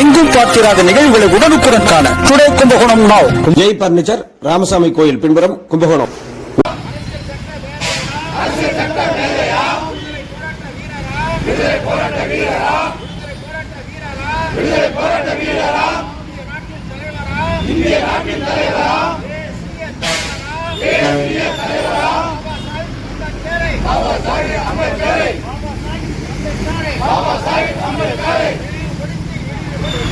எங்கும் பார்த்திராத நிகழ்வுகளை உடனுக்குடன் காண today Kumbakonam now Jai furniture Ramasamy கோயில் பின்புறம் கும்பகோணம்.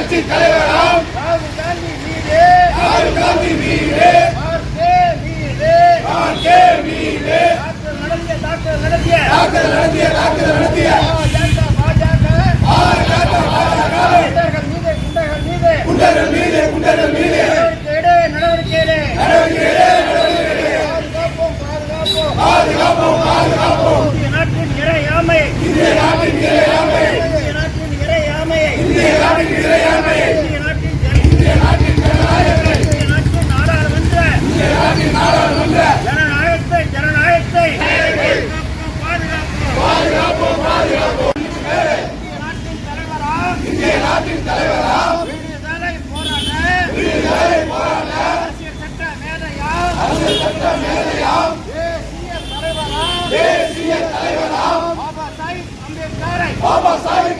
கட்சி தலைவராம் ராகுல் காந்தி மீது. ராகுல் காந்தி மீது. மீது. மீது. தாக்கல் நடத்திய தாக்கல் நடத்திய. தாக்கல் நடத்திய குண்டர்கள் மீது குண்டர்கள் மீது. பாதுகாப்போம் பாதுகாப்போம். பாதுகாப்போம் நாட்டின் இறையாமை. இந்திய நாட்டின் இறையாமை இந்திய நாட்டின் இறையாமை இந்திய நாட்டின் இறையாமை இந்திய நாட்டின் இந்திய நாட்டின் ஜனநாயகத்தை இந்திய நாட்டின் நாடாளுமன்ற இந்திய நாட்டின் நாடாளுமன்ற ஜனநாயகத்தை ஜனநாயகத்தை பாதுகாப்போம் பாதுகாப்போம் பாதுகாப்போம் இந்திய நாட்டின் தலைவரா இந்திய நாட்டின் தலைவரா விடுதலை போராட்ட விடுதலை போராட்ட அரசியல் சட்ட மேதையா அரசியல் சட்ட மேதையா தேசிய தலைவரா தேசிய தலைவரா பாபா சாஹிப் அம்பேத்கரை பாபா சாஹிப்